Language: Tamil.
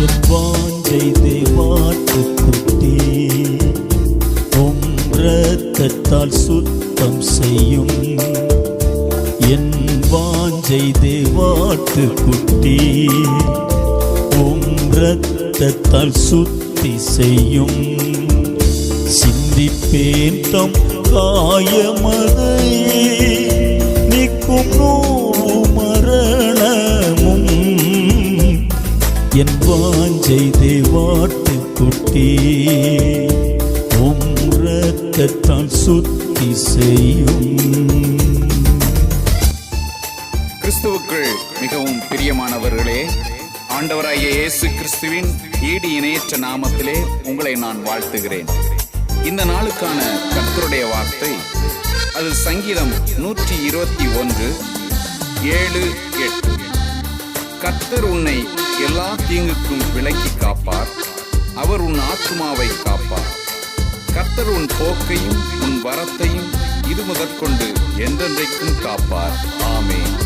என் வாஞ்சை தேவாட்டு உம் இரத்தத்தால் சுத்தம் செய்யும். என் வாஞ்சை தேவாட்டு உம் இரத்தத்தால் சுத்தி செய்யும். சிந்திப்பேன் தம் காயமதை. என் வாஞ்சை தேவாட்டு குட்டி உம் சுத்தி செய்யும். கிறிஸ்துவுக்குள் மிகவும் பிரியமானவர்களே ஆண்டவராகிய இயேசு கிறிஸ்துவின் ஈடு இணையற்ற நாமத்திலே உங்களை நான் வாழ்த்துகிறேன். இந்த நாளுக்கான கர்த்தருடைய வார்த்தை அது சங்கீதம் நூற்றி இருபத்தி ஒன்று ஏழு எட்டு. கர்த்தர் உன்னை எல்லா தீங்குக்கும் விலக்கி காப்பார். அவர் உன் ஆத்துமாவை காப்பார். கர்த்தர் உன் போக்கையும் உன் வரத்தையும் இது முதற்கொண்டு என்றென்றைக்கும் காப்பார். ஆமே